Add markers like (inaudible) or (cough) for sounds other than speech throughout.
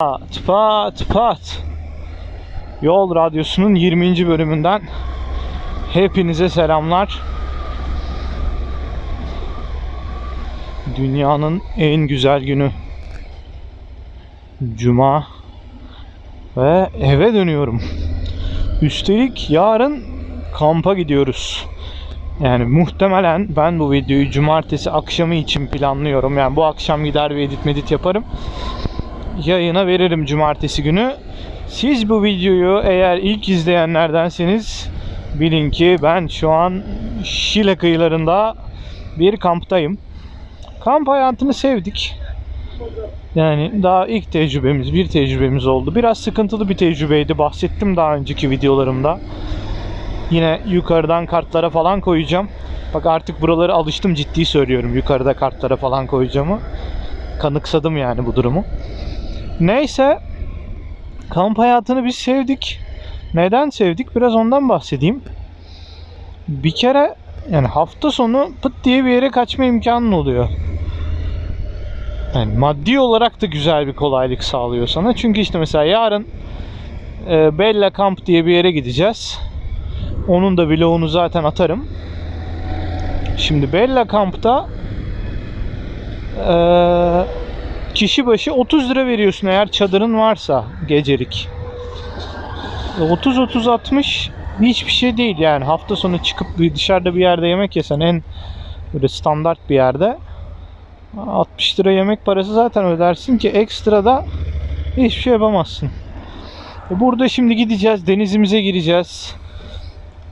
Pat pat pat. Yol Radyosu'nun 20. bölümünden hepinize selamlar. Dünyanın en güzel günü. Cuma ve eve dönüyorum. Üstelik yarın kampa gidiyoruz. Yani muhtemelen ben bu videoyu cumartesi akşamı için planlıyorum. Yani bu akşam gider ve edit medit yaparım yayına veririm cumartesi günü. Siz bu videoyu eğer ilk izleyenlerdenseniz bilin ki ben şu an Şile kıyılarında bir kamptayım. Kamp hayatını sevdik. Yani daha ilk tecrübemiz, bir tecrübemiz oldu. Biraz sıkıntılı bir tecrübeydi. Bahsettim daha önceki videolarımda. Yine yukarıdan kartlara falan koyacağım. Bak artık buraları alıştım ciddi söylüyorum. Yukarıda kartlara falan koyacağımı. Kanıksadım yani bu durumu. Neyse kamp hayatını biz sevdik. Neden sevdik? Biraz ondan bahsedeyim. Bir kere yani hafta sonu pıt diye bir yere kaçma imkanın oluyor. Yani maddi olarak da güzel bir kolaylık sağlıyor sana. Çünkü işte mesela yarın e, Bella Camp diye bir yere gideceğiz. Onun da vlogunu zaten atarım. Şimdi Bella Camp'ta eee kişi başı 30 lira veriyorsun eğer çadırın varsa gecelik. 30-30-60 hiçbir şey değil yani hafta sonu çıkıp dışarıda bir yerde yemek yesen en böyle standart bir yerde 60 lira yemek parası zaten ödersin ki ekstra da hiçbir şey yapamazsın. E Burada şimdi gideceğiz denizimize gireceğiz.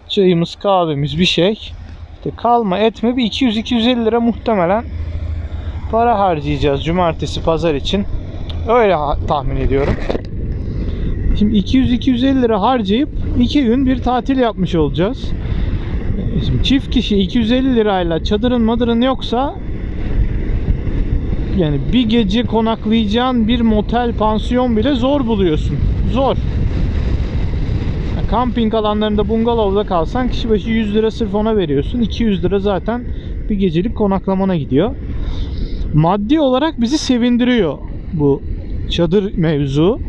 Çayımız kahvemiz bir şey. İşte kalma etme bir 200-250 lira muhtemelen para harcayacağız cumartesi pazar için. Öyle tahmin ediyorum. Şimdi 200-250 lira harcayıp 2 gün bir tatil yapmış olacağız. Şimdi çift kişi 250 lirayla çadırın madırın yoksa yani bir gece konaklayacağın bir motel pansiyon bile zor buluyorsun. Zor. Kamping alanlarında bungalovda kalsan kişi başı 100 lira sırf ona veriyorsun. 200 lira zaten bir gecelik konaklamana gidiyor maddi olarak bizi sevindiriyor bu çadır mevzu.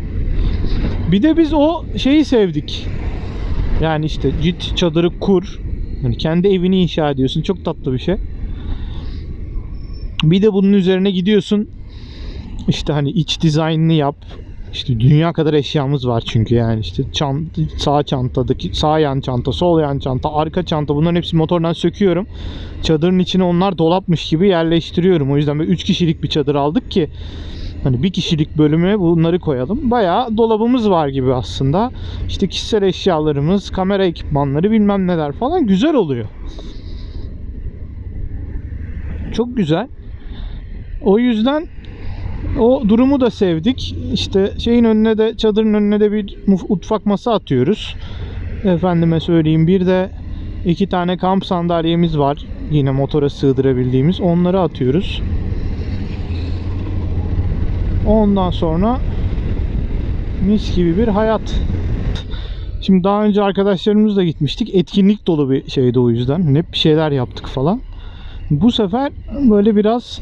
Bir de biz o şeyi sevdik. Yani işte git çadırı kur. Yani kendi evini inşa ediyorsun. Çok tatlı bir şey. Bir de bunun üzerine gidiyorsun. İşte hani iç dizaynını yap. İşte dünya kadar eşyamız var çünkü yani işte çant sağ çantadaki sağ yan çanta, sol yan çanta, arka çanta bunların hepsi motordan söküyorum. Çadırın içine onlar dolapmış gibi yerleştiriyorum. O yüzden böyle 3 kişilik bir çadır aldık ki hani bir kişilik bölüme bunları koyalım. Bayağı dolabımız var gibi aslında. İşte kişisel eşyalarımız, kamera ekipmanları bilmem neler falan güzel oluyor. Çok güzel. O yüzden o durumu da sevdik. İşte şeyin önüne de çadırın önüne de bir mutfak masa atıyoruz. Efendime söyleyeyim bir de iki tane kamp sandalyemiz var. Yine motora sığdırabildiğimiz. Onları atıyoruz. Ondan sonra mis gibi bir hayat. Şimdi daha önce arkadaşlarımızla gitmiştik. Etkinlik dolu bir şeydi o yüzden. Hep bir şeyler yaptık falan. Bu sefer böyle biraz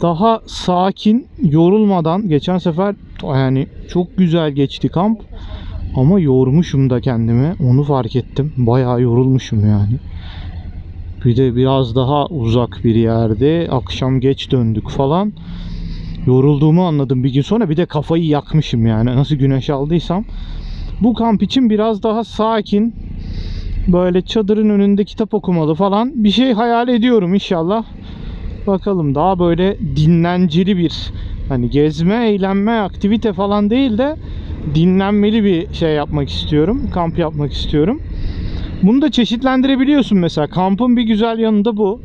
daha sakin, yorulmadan geçen sefer yani çok güzel geçti kamp. Ama yormuşum da kendimi. Onu fark ettim. Bayağı yorulmuşum yani. Bir de biraz daha uzak bir yerde. Akşam geç döndük falan. Yorulduğumu anladım bir gün sonra. Bir de kafayı yakmışım yani. Nasıl güneş aldıysam. Bu kamp için biraz daha sakin. Böyle çadırın önünde kitap okumalı falan. Bir şey hayal ediyorum inşallah. Bakalım daha böyle dinlenceli bir hani gezme, eğlenme, aktivite falan değil de dinlenmeli bir şey yapmak istiyorum. Kamp yapmak istiyorum. Bunu da çeşitlendirebiliyorsun mesela. Kampın bir güzel yanı da bu.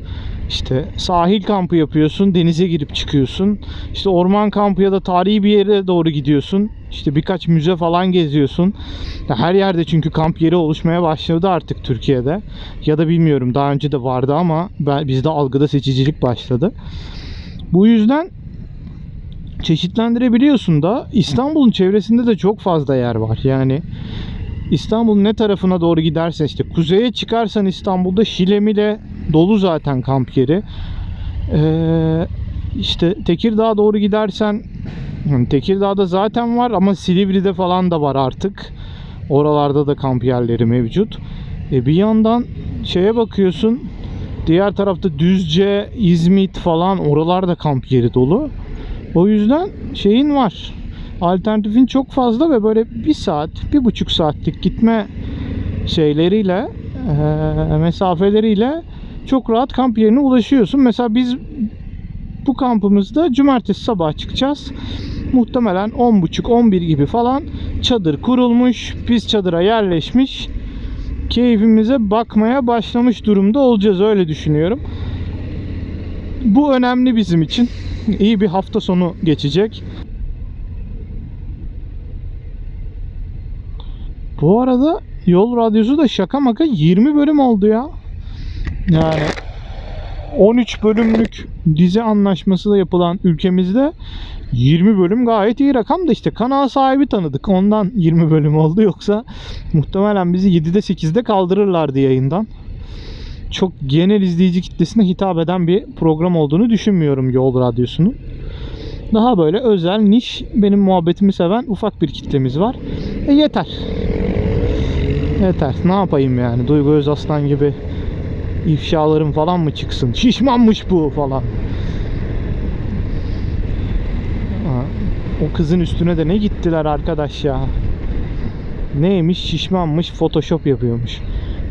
İşte sahil kampı yapıyorsun, denize girip çıkıyorsun. İşte orman kampı ya da tarihi bir yere doğru gidiyorsun. İşte birkaç müze falan geziyorsun. Her yerde çünkü kamp yeri oluşmaya başladı artık Türkiye'de. Ya da bilmiyorum daha önce de vardı ama bizde algıda seçicilik başladı. Bu yüzden çeşitlendirebiliyorsun da İstanbul'un çevresinde de çok fazla yer var. Yani İstanbul'un ne tarafına doğru gidersen işte kuzeye çıkarsan İstanbul'da Şilemile dolu zaten kamp yeri. Ee, işte Tekirdağ'a doğru gidersen hani Tekirdağ'da zaten var ama Silivri'de falan da var artık. Oralarda da kamp yerleri mevcut. E bir yandan şeye bakıyorsun diğer tarafta Düzce, İzmit falan oralarda kamp yeri dolu. O yüzden şeyin var. Alternatifin çok fazla ve böyle bir saat, bir buçuk saatlik gitme şeyleriyle, eee, mesafeleriyle çok rahat kamp yerine ulaşıyorsun. Mesela biz bu kampımızda cumartesi sabah çıkacağız. Muhtemelen 10.30-11 gibi falan çadır kurulmuş. Biz çadıra yerleşmiş. Keyfimize bakmaya başlamış durumda olacağız öyle düşünüyorum. Bu önemli bizim için. İyi bir hafta sonu geçecek. Bu arada Yol Radyosu da şaka maka 20 bölüm oldu ya. Yani 13 bölümlük dizi anlaşması da yapılan ülkemizde 20 bölüm gayet iyi rakam da işte kanal sahibi tanıdık. Ondan 20 bölüm oldu yoksa muhtemelen bizi 7'de 8'de kaldırırlardı yayından. Çok genel izleyici kitlesine hitap eden bir program olduğunu düşünmüyorum Yol Radyosu'nun. Daha böyle özel, niş, benim muhabbetimi seven ufak bir kitlemiz var. E yeter. Yeter. Ne yapayım yani? Duygu Özaslan gibi ifşalarım falan mı çıksın? Şişmanmış bu falan. Ha, O kızın üstüne de ne gittiler arkadaş ya. Neymiş? Şişmanmış, photoshop yapıyormuş.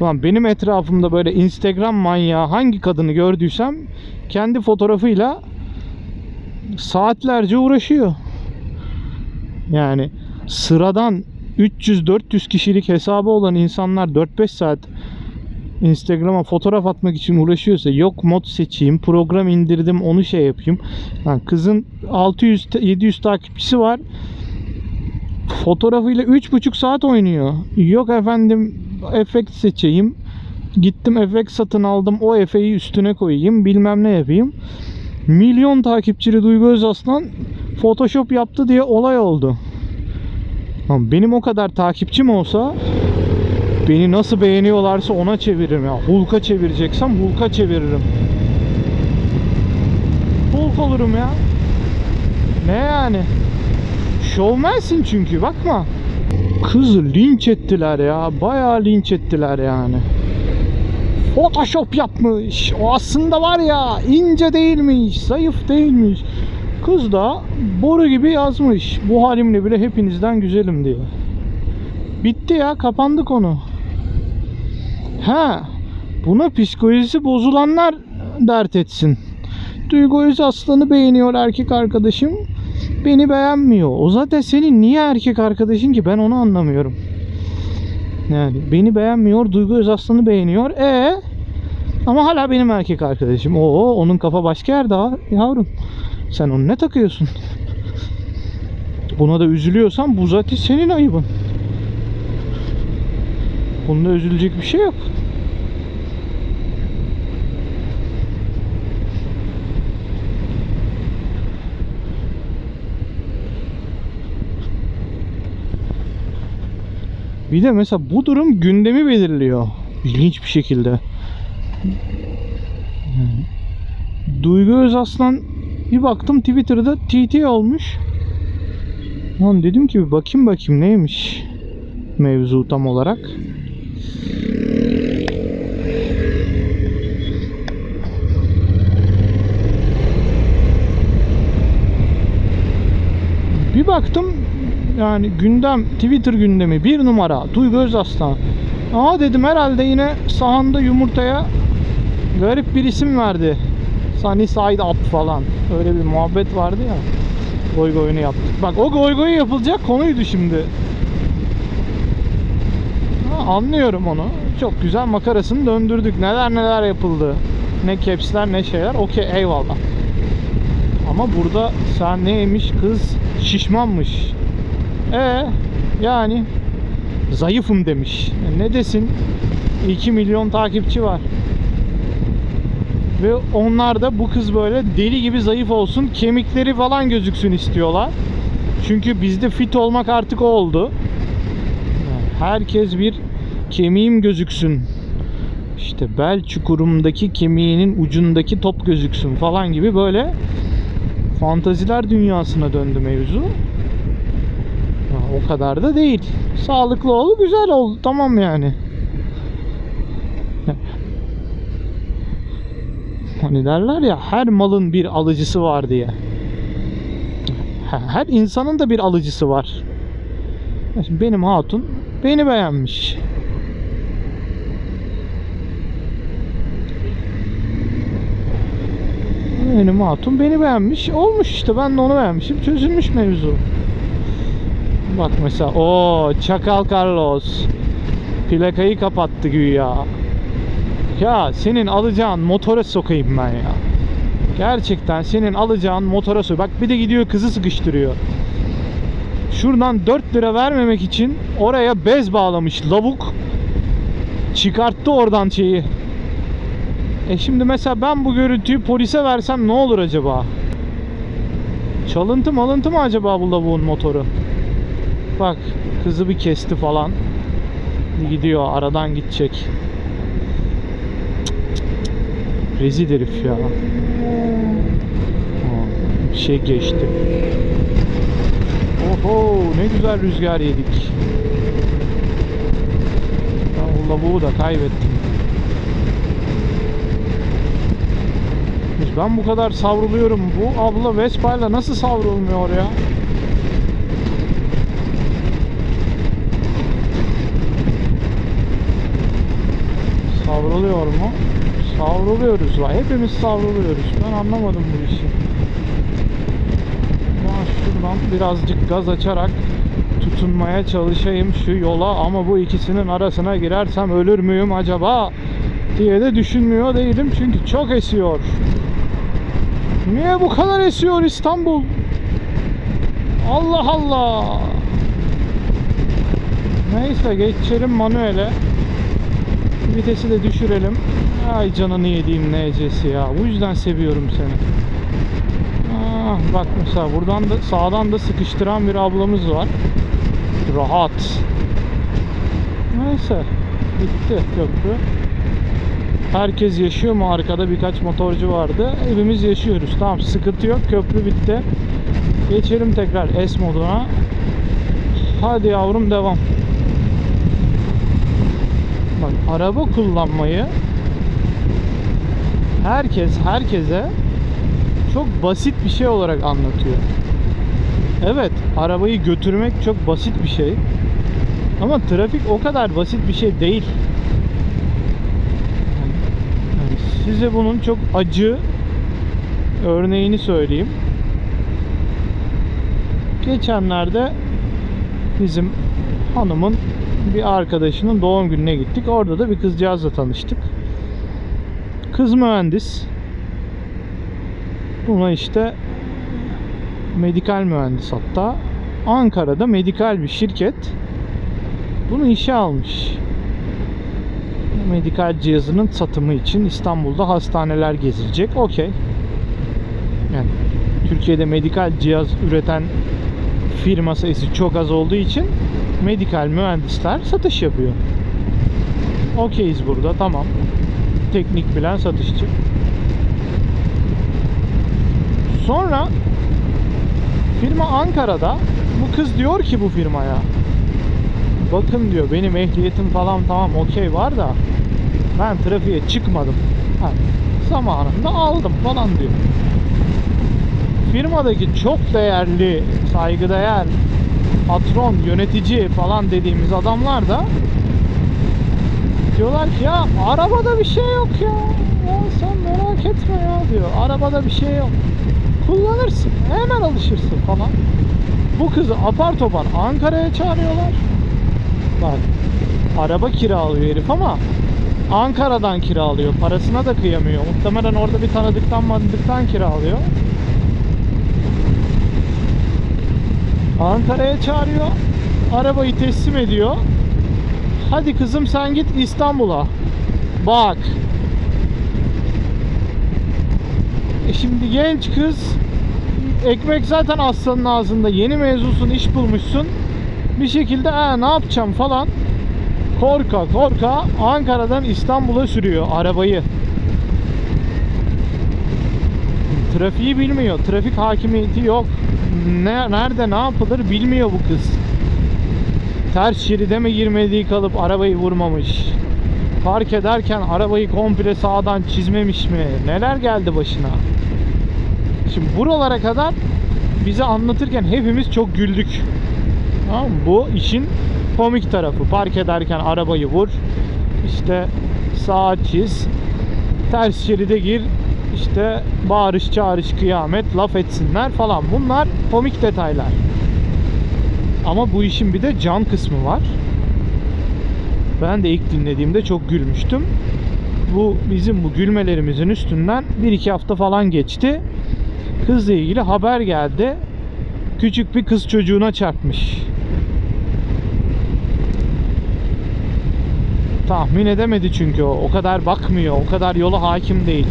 Ulan benim etrafımda böyle Instagram manyağı hangi kadını gördüysem kendi fotoğrafıyla saatlerce uğraşıyor. Yani sıradan 300-400 kişilik hesabı olan insanlar 4-5 saat Instagram'a fotoğraf atmak için uğraşıyorsa yok mod seçeyim, program indirdim onu şey yapayım. Lan kızın 600-700 takipçisi var. Fotoğrafıyla 3,5 saat oynuyor. Yok efendim efekt seçeyim. Gittim efekt satın aldım. O efeyi üstüne koyayım. Bilmem ne yapayım. Milyon takipçili Duygu Özaslan Photoshop yaptı diye olay oldu. Benim o kadar takipçim olsa beni nasıl beğeniyorlarsa ona çeviririm ya. Hulk'a çevireceksem Hulk'a çeviririm. Hulk olurum ya. Ne yani? Şovmensin çünkü bakma. Kızı linç ettiler ya. Bayağı linç ettiler yani. Photoshop yapmış. O aslında var ya ince değilmiş, zayıf değilmiş. Kız da boru gibi yazmış. Bu halimle bile hepinizden güzelim diye. Bitti ya kapandı konu. Ha, buna psikolojisi bozulanlar dert etsin. Duygu Özaslan'ı beğeniyor erkek arkadaşım. Beni beğenmiyor. O zaten senin niye erkek arkadaşın ki ben onu anlamıyorum. Yani beni beğenmiyor, Duygu Özaslan'ı beğeniyor. E ama hala benim erkek arkadaşım. Oo onun kafa başka yerde yavrum. Sen onu ne takıyorsun? Buna da üzülüyorsan bu zaten senin ayıbın. Bunda üzülecek bir şey yok. Bir de mesela bu durum gündemi belirliyor. İlginç bir şekilde. Duygu Özaslan bir baktım Twitter'da TT olmuş. Lan dedim ki bakayım bakayım neymiş mevzu tam olarak. Bir baktım yani gündem Twitter gündemi bir numara Duygu Özaslan. Aa dedim herhalde yine sahanda yumurtaya garip bir isim verdi. Sunny Side Up falan. Öyle bir muhabbet vardı ya. Goy goyunu yaptık. Bak o goy goyu yapılacak konuydu şimdi. Anlıyorum onu. Çok güzel makarasını döndürdük. Neler neler yapıldı. Ne capsler ne şeyler. Okey eyvallah. Ama burada sen neymiş kız şişmanmış. E yani zayıfım demiş. E, ne desin? 2 milyon takipçi var. Ve onlar da bu kız böyle deli gibi zayıf olsun, kemikleri falan gözüksün istiyorlar. Çünkü bizde fit olmak artık oldu. Herkes bir kemiğim gözüksün. İşte bel çukurumdaki kemiğinin ucundaki top gözüksün falan gibi böyle fantaziler dünyasına döndü mevzu. Ya, o kadar da değil. Sağlıklı ol, güzel ol. Tamam yani. (laughs) Hani derler ya her malın bir alıcısı var diye. Her insanın da bir alıcısı var. Benim hatun beni beğenmiş. Benim hatun beni beğenmiş. Olmuş işte ben de onu beğenmişim. Çözülmüş mevzu. Bak mesela o Çakal Carlos plakayı kapattı güya. Ya senin alacağın motora sokayım ben ya. Gerçekten senin alacağın motora sok. Bak bir de gidiyor kızı sıkıştırıyor. Şuradan 4 lira vermemek için oraya bez bağlamış lavuk. Çıkarttı oradan şeyi. E şimdi mesela ben bu görüntüyü polise versem ne olur acaba? Çalıntı malıntı mı acaba bu lavuğun motoru? Bak kızı bir kesti falan. Gidiyor aradan gidecek. Cık. Rezil herif ya. Bir şey geçti. Oho ne güzel rüzgar yedik. Ben o lavuğu da kaybettim. Ben bu kadar savruluyorum. Bu abla Vespa'yla nasıl savrulmuyor ya? Savruluyor mu? Savruluyoruz. var. Hepimiz savruluyoruz. Ben anlamadım bu işi. Ben şuradan birazcık gaz açarak tutunmaya çalışayım şu yola ama bu ikisinin arasına girersem ölür müyüm acaba diye de düşünmüyor değilim çünkü çok esiyor. Niye bu kadar esiyor İstanbul? Allah Allah. Neyse geçelim manuele. Vitesi de düşürelim. Ay canını yediğim necesi ya. Bu yüzden seviyorum seni. Ah, bak mesela buradan da sağdan da sıkıştıran bir ablamız var. Rahat. Neyse. Bitti köprü. Herkes yaşıyor mu? Arkada birkaç motorcu vardı. Hepimiz yaşıyoruz. Tamam sıkıntı yok. Köprü bitti. Geçelim tekrar S moduna. Hadi yavrum devam. Bak araba kullanmayı herkes herkese çok basit bir şey olarak anlatıyor. Evet, arabayı götürmek çok basit bir şey. Ama trafik o kadar basit bir şey değil. Yani size bunun çok acı örneğini söyleyeyim. Geçenlerde bizim hanımın bir arkadaşının doğum gününe gittik. Orada da bir kızcağızla tanıştık. Kız mühendis. Buna işte medikal mühendis hatta. Ankara'da medikal bir şirket bunu işe almış. Medikal cihazının satımı için İstanbul'da hastaneler gezilecek. Okey. Yani Türkiye'de medikal cihaz üreten firma sayısı çok az olduğu için medikal mühendisler satış yapıyor. Okeyiz burada tamam. Teknik bilen satışçı. Sonra firma Ankara'da bu kız diyor ki bu firmaya bakın diyor benim ehliyetim falan tamam okey var da ben trafiğe çıkmadım. Ha, zamanında aldım falan diyor. Firmadaki çok değerli, saygıdeğer patron, yönetici falan dediğimiz adamlar da diyorlar ki ya arabada bir şey yok ya. Ya sen merak etme ya diyor. Arabada bir şey yok. Kullanırsın. Hemen alışırsın falan. Bu kızı apar topar Ankara'ya çağırıyorlar. Bak araba kiralıyor herif ama Ankara'dan kiralıyor. Parasına da kıyamıyor. Muhtemelen orada bir tanıdıktan mandıktan kiralıyor. Ankara'ya çağırıyor. Arabayı teslim ediyor. Hadi kızım sen git İstanbul'a. Bak. E şimdi genç kız ekmek zaten aslanın ağzında. Yeni mezunsun, iş bulmuşsun. Bir şekilde ha ne yapacağım falan. Korka korka Ankara'dan İstanbul'a sürüyor arabayı. trafiği bilmiyor. Trafik hakimiyeti yok. Ne, nerede ne yapılır bilmiyor bu kız. Ters şeride mi girmediği kalıp arabayı vurmamış. Park ederken arabayı komple sağdan çizmemiş mi? Neler geldi başına? Şimdi buralara kadar bize anlatırken hepimiz çok güldük. Tamam? Bu işin komik tarafı. Park ederken arabayı vur. İşte sağa çiz. Ters şeride gir. İşte bağırış çağırış kıyamet laf etsinler falan. Bunlar komik detaylar. Ama bu işin bir de can kısmı var. Ben de ilk dinlediğimde çok gülmüştüm. Bu bizim bu gülmelerimizin üstünden bir iki hafta falan geçti. Kızla ilgili haber geldi. Küçük bir kız çocuğuna çarpmış. Tahmin edemedi çünkü o. O kadar bakmıyor. O kadar yola hakim değil.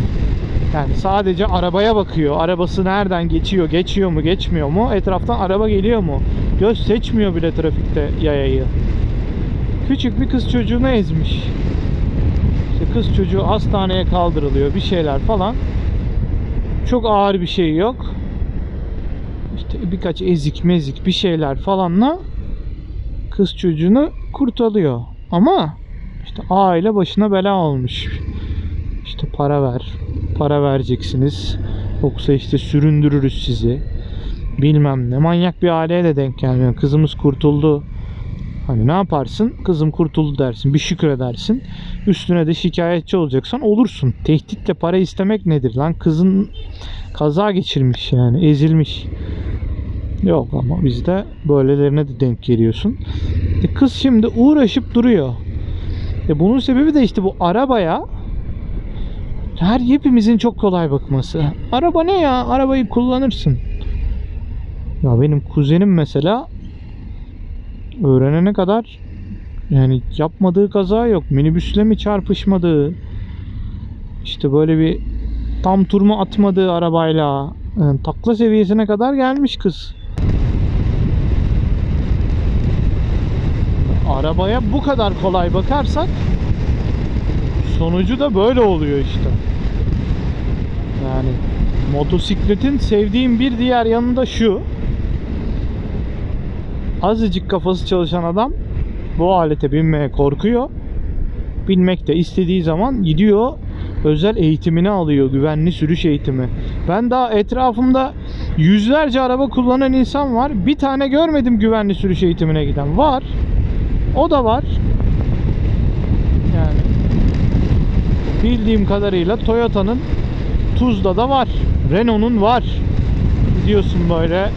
Yani sadece arabaya bakıyor. Arabası nereden geçiyor, geçiyor mu, geçmiyor mu? Etraftan araba geliyor mu? Göz seçmiyor bile trafikte yayayı. Küçük bir kız çocuğunu ezmiş. İşte kız çocuğu hastaneye kaldırılıyor, bir şeyler falan. Çok ağır bir şey yok. İşte birkaç ezik mezik bir şeyler falanla kız çocuğunu kurtarıyor. Ama işte aile başına bela olmuş. İşte para ver. Para vereceksiniz. Yoksa işte süründürürüz sizi. Bilmem ne. Manyak bir aileye de denk gelmiyor. Kızımız kurtuldu. Hani ne yaparsın? Kızım kurtuldu dersin. Bir şükredersin. Üstüne de şikayetçi olacaksan olursun. Tehditle para istemek nedir lan? Kızın kaza geçirmiş yani. Ezilmiş. Yok ama bizde böylelerine de denk geliyorsun. E kız şimdi uğraşıp duruyor. E bunun sebebi de işte bu arabaya her hepimizin çok kolay bakması. Araba ne ya? Arabayı kullanırsın. Ya benim kuzenim mesela öğrenene kadar yani yapmadığı kaza yok. Minibüsle mi çarpışmadığı işte böyle bir tam tur mu atmadığı arabayla yani takla seviyesine kadar gelmiş kız. Arabaya bu kadar kolay bakarsak sonucu da böyle oluyor işte. Yani motosikletin sevdiğim bir diğer yanı da şu. Azıcık kafası çalışan adam bu alete binmeye korkuyor. Binmek de istediği zaman gidiyor özel eğitimini alıyor. Güvenli sürüş eğitimi. Ben daha etrafımda yüzlerce araba kullanan insan var. Bir tane görmedim güvenli sürüş eğitimine giden. Var. O da var. Yani bildiğim kadarıyla Toyota'nın Tuzla'da var. Renault'un var. Gidiyorsun böyle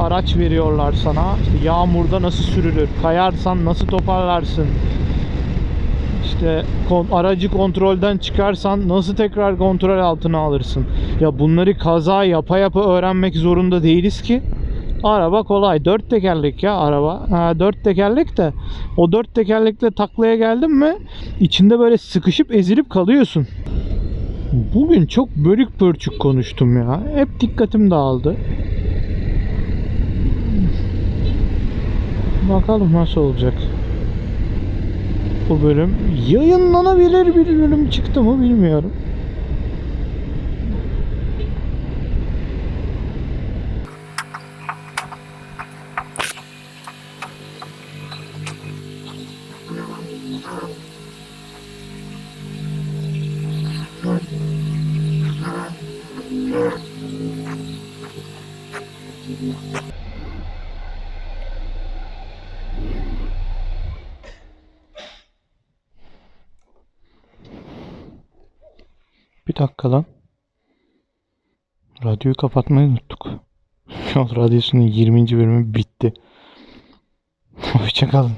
araç veriyorlar sana. İşte yağmurda nasıl sürülür? Kayarsan nasıl toparlarsın? İşte aracı kontrolden çıkarsan nasıl tekrar kontrol altına alırsın? Ya bunları kaza yapa yapa öğrenmek zorunda değiliz ki. Araba kolay. Dört tekerlek ya araba. Ha, dört tekerlek de o dört tekerlekle taklaya geldin mi içinde böyle sıkışıp ezilip kalıyorsun. Bugün çok bölük pörçük konuştum ya. Hep dikkatim dağıldı. Bakalım nasıl olacak. Bu bölüm yayınlanabilir bir bölüm çıktı mı bilmiyorum. Bir dakika lan. Radyoyu kapatmayı unuttuk. (laughs) Radyosu'nun 20. bölümü bitti. (laughs) Hoşçakalın.